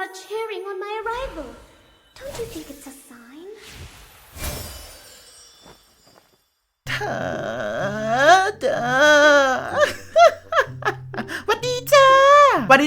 start cheering on my arrival. Don't you think it's a sign? เ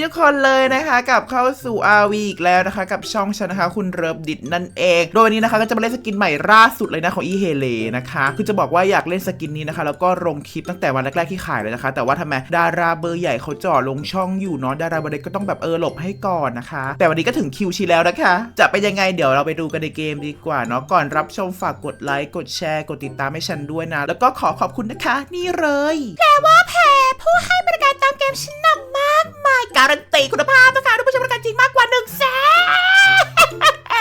ทุกคนเลยนะคะกับเข้าสู่ RV อีกแล้วนะคะ กับช่องฉันนะคะคุณเริบดิดนั่นเอง โดยวันนี้นะคะก็จะมาเล่นสกินใหม่ล่าสุดเลยนะของอีเฮเลนะคะคือจะบอกว่าอยากเล่นสกินนี้นะคะ แล้วก็ลงคลิปตั้งแต่วันแรกๆที่ขายเลยนะคะ แต่ว่าทำไมดาราเบอร์ใหญ่เขาจ่อลงช่องอยู่เนาะดาราเบอร์เล็กก็ต้องแบบเออหลบให้ก่อนนะคะ แต่วันนี้ก็ถึงคิวชีแล้วนะคะ จะเป็นยังไงเดี๋ยวเราไปดูกันในเกมดีกว่าเนาะก่อนรับชมฝากกดไลค์กดแชร์กดติดตามให้ฉันด้วยนะแล้วก็ขอขอบคุณนะคะ นี่เลยแปลว่าแพรผู้ให้บริการตามเกมชั้นนำ กมายการันตีคุณภาพนะคะด้วยผู้ช้บริการจริงมากกว่า1นึ่งแส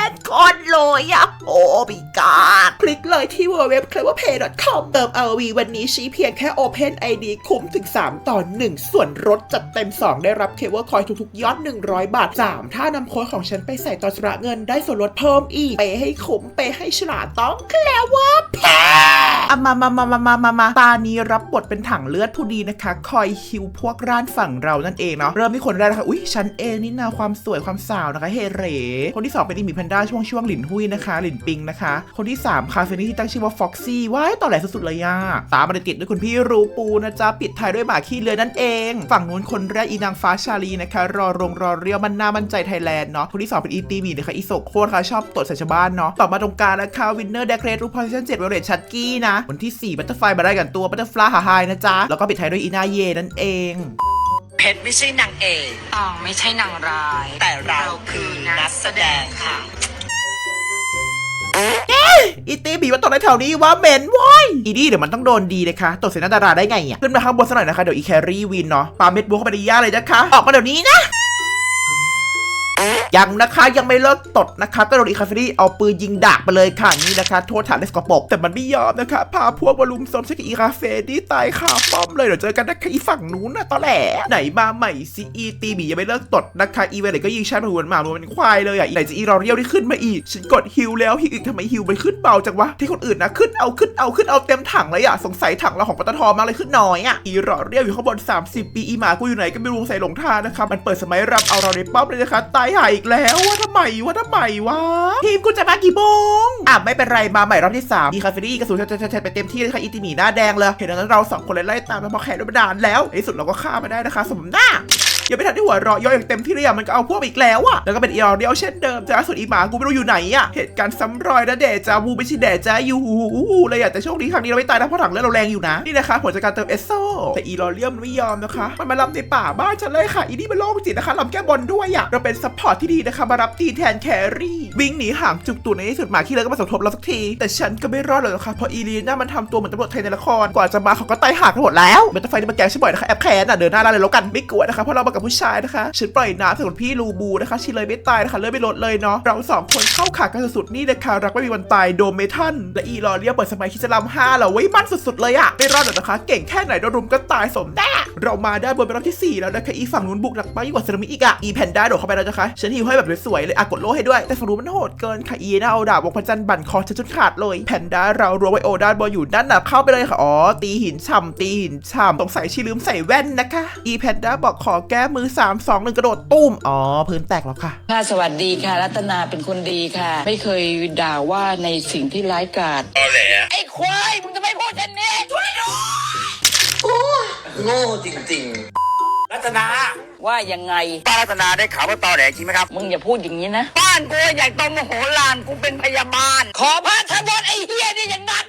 นคนเลยอะโอ้มีการคลิกเลยที่ www.cleverpay.com เติม RV วันนี้ชี้เพียงแค่ Open ID คุ้มถึง 3 ต่อ 1 ส่วนลดจัดเต็ม 2 ได้รับเคเบิลคอยทุกๆ ยอด 100 บาท 3 ถ้านำโค้ดของฉันไปใส่ตอนชำระเงินได้ส่วนลดเพิ่มอีก ไปให้คุ้มไปให้ฉลาดต้องแคล้วว่าแพ อะมามามามามามามาตานี้รับบทเป็นถังเลือดผู้ดีนะคะ คอยฮิวพวกร้านฝั่งเรานั่นเองเนาะ เริ่มที่คนแรกนะคะ อุ้ยฉันเองนี่นาความสวยความสาวนะคะ เฮเร คนที่สองเป็นอีมีแพนด้าช่วงช่วงหลินหุยนะคะ หลินปิงนะคะ คนที่3คาเฟนี่ที่ตั้งชื่อว่าฟ็อกซี่ว้ายต่อแหลสุดๆเลยอะตามมาติดด้วยคุณพี่รูปูนะจ๊ะ ปิดท้ายด้วยหมาขี้เลือนั่นเอง ฝั่งนู้นคนแรกอีนางฟ้าชาลีนะคะ รอรงรอเรียวมันหน้ามั่นใจไทยแลนด์เนาะ คนที่สองเป็นอีตีมีนะคะ อีโซโคตรค่ะชอบตดใส่ชาวบ้านเนาะ ต่อมาตรงกลางนะคะวินเนอร์เดคเรทรูปพอซิชั่นเจ็ดเวลเลตชัดกี้นะคนที่สี่บัตเตอร์ไฟมาได้กันตัวบัตเตอร์ฟลาฮาไฮนะจ๊ะ แล้วก็ปิดท้ายด้วยอีนาเยนั่นเอง เพชรไม่ใช่นางเอกตองไม่ใช่นางร้าย แต่เราคือนักแสดงค่ะอีตีบีว่าตกในแถวนี้ว่าเหม็นโว้ยอีนี่เดี๋ยวมันต้องโดนดีเลยค่ะตกเสนาดาราได้ไงอะขึ้นมาข้างบนสักหน่อยนะคะเดี๋ยวอีแครี่วินเนาะปาเม็ดบัวเข้าไปในย่าเลยนะคะออกมาเดี๋ยวนี้นะ ยังนะคะยังไม่เลิกตดนะคะก็โดนอีคาเฟรี่เอาปืนยิงดากไปเลยค่ะนี่นะคะ โทษฐานเลสกปรกแต่มันไม่ยอมนะคะ พาพวกมาลุมซอมใช้กับอีคาเฟนี่ตายขาป้อมเลยเดี๋ยวเจอกันนะคะอีฝั่งนู้นนะตอแหลไหนมาใหม่ซีอีตีบียังไม่เลิกตดนะคะอีเวไหนก็ยิงฉันมาหัวหมามันเป็นควายเลยอะไหนจะอีรอเรียวที่ขึ้นมาอีกฉันกดฮิวแล้วฮิวอีกทำไมฮิวมันขึ้นเบาจังวะที่คนอื่นนะขึ้นเอาขึ้นเอาขึ้นเอาเต็มถังเลยอะสงสัยถังเราของปตทมากเลยขึ้นน้อยอะอีรอเรียวอยู่ข้างบน 30 ปีอีหมากูอยู่ไหนก็ไม่รู้ใส่หลงทางนะคะมันเปิดสมัยรำเอาเราในป้อมเลยนะคะตายหายอีกแล้วว่าทำไมว่าทำไมวะทีมกูจะมากี่โมงอะไม่เป็นไรมาใหม่รอบที่3ดีคาเฟรี่กระสุนแทไปเต็มที่เลยค่ะอิติมีหน้าแดงเลยเห็นดังนั้นเราสองคนเลยไล่ตามไปพอแขนโดนบันดานแล้วในที่สุดเราก็ฆ่ามาได้นะคะสมหน้า ยังไม่ทันที่หัวเราะย่อยอย่างเต็มที่เลยอะมันก็เอาพวกอีกแล้วอะแล้วก็เป็นอีออเดียวเช่นเดิมจ้าส่วนอีหมากูไม่รู้อยู่ไหนอะเหตุการณ์ซ้ำรอยนะเดจ้าวูไม่ใช่เดจ้าอยู่เลยอะแต่โชคดีครั้งนี้เราไม่ตายนะเพราะถังเลือดเราแรงอยู่นะนี่นะคะผลจากการเติมเอสโซแต่อีลอเรียมไม่ยอมนะคะ มันมารับในป่าบ้านฉันเลยค่ะอีนี่มันโรคจิตนะคะลำแก้บอลด้วยอะเราเป็นซัพพอร์ตที่ดีนะคะมารับตีแทนแครี่วิ่งหนีห่างจุกตูดในที่สุดหมาขี้เลยก็มาสมทบเราสักที แต่ฉันก็ไม่รอดเลยนะคะเพราะอีลีน่ามันทำตัวเหมือนตำรวจไทยในละครกว่าจะมาเขาก็ตายห่างกันหมดแล้วเมตาไฟนี่มาแกงฉันบ่อยนะคะแอบแค้นอะเดินหน้าเลยแล้วกันไม่กลัวนะคะเพราะเรามากับผู้ชายนะคะ ฉันปล่อยน้ำส่วนพี่ลูบูนะคะชีเลยไม่ตายนะคะเลือดไม่ลดเลยเนาะเราสองคนเข้าขากันสุดๆนี่เลยค่ะรักไม่มีวันตายโดมเมทันและอีลอเรียเปิดสมัยคิดจะลำห้าเหรอไว้ยมันสุดๆเลยอะไม่รอดหรอกนะคะ เก่งแค่ไหนโดนรุมก็ตายสมแน่เรามาได้บนเป็นรอบที่สี่แล้วนะคะอีฝั่งนู้นบุกหนักไปยิ่งกว่าสึนามิอีกอะอีแพนด้าโดดเข้าไปแล้วนะคะฉันฮิวให้แบบสวยๆเลยอะกดโล่ให้ด้วย แต่ฝั่งนู้นมันโหดเกินค่ะอีน่าเอาดาบวงพระจันทร์บั่นคอฉันจนขาดเลยแพนด้าเรารัวไวโอด้านบนอยู่ด้านหน้าเข้าไปเลยค่ะอ๋อตีหินช่ำตีหินช่ำสงสัยชีลืมใส่แว่นนะคะอีแพนด้าบอกขอแก้มือ 3 2 1 กระโดดตุ้ม อ๋อ พื้นแตกแล้วค่ะ ค่ะ สวัสดีค่ะ รัตนาเป็นคนดีค่ะ ไม่เคยด่าว่าในสิ่งที่ร้ายกาจตอแหลไอ้ควาย มึงจะไม่พูดเช่นนี้ช่วยด้วยโง่จริงๆ รัตนา ว่ายังไง ป้ารัตนาได้ข่าวว่าตอแหลจริงไหมครับ มึงอย่าพูดอย่างนี้นะ บ้านกูใหญ่โตมโหฬารกูเป็นพยาบาล ขอพระทบทไอ้เฮียนี่อย่างนั้น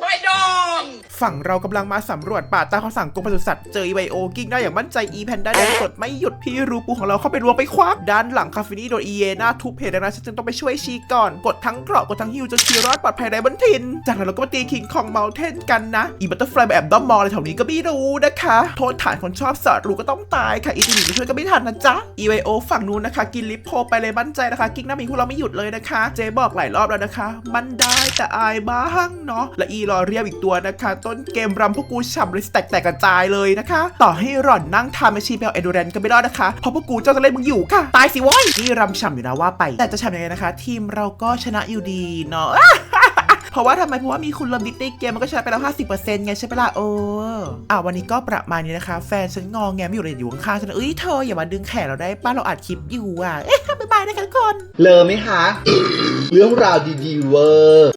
ไว้ดอง ฝั่งเรากำลังมาสำรวจป่าตามคำสั่งกรมปศุสัตว์เจอไบโอกิ้งได้อย่างมั่นใจอีแพนด้าแดงกดไม่หยุดพี่รูปูของเราเข้าไปรวมไปควักด้านหลังคาเฟนี่โดนอีเยนาทุบเพจดังนั้นฉันจึงต้องไปช่วยชีก่อนกดทั้งเกราะกดทั้งฮิวจนชีรอดปลอดภัยได้บนทิน จากนั้นเราก็มาตีคิงของเมาเทนกันนะอีบัตเตอร์ฟลายแบบด้อมมอลอะไรแถวนี้ก็ไม่รู้นะคะ โทษฐานคนชอบสอดรู้ก็ต้องตายค่ะอีทีนีไปช่วยก็ไม่ทันนะจ๊ะอีไบโอฝั่งนู้นนะคะกินลิปโพไปเลยมั่นใจนะคะกิ้งหน้ามีพวกเราไม่หยุดเลยนะคะ เจบอกหลายรอบแล้วนะคะ มันได้แต่อายบ้างเนาะและอีรอเรียบอีกตัวนะคะตนเกมรำพวกกูฉ่ำเลยแตกแตกกระจายเลยนะคะ ต่อให้หล่อนนั่งทำแมชชีนแปลเอดูแรนก็ไม่รอดนะคะ เพราะพวกกูเจ้าจะเล่นมึงอยู่ค่ะ ตายสิว้ยนี่รำฉ่ำอยู่นะว่าไป แต่จะฉ่ำยังไงนะคะ ทีมเราก็ชนะอยู่ดีเนาะเพราะว่าทำไมเพราะว่ามีคุณลมิดในเกมมันก็ชนะไปแล้ว50%ไงใช่ปะล่ะเอออะวันนี้ก็ประมาณนี้นะคะ แฟนฉันงองแงไม่อยู่เลยอยู่ข้างๆฉันเอ้ยเธออย่ามาดึงแขนเราได้ป้าเราอัดคลิปอยู่อะเอ๊ะบ๊ายบายนะคะทุกคน เลอไหมคะ เรื่องราวดีๆเวอร์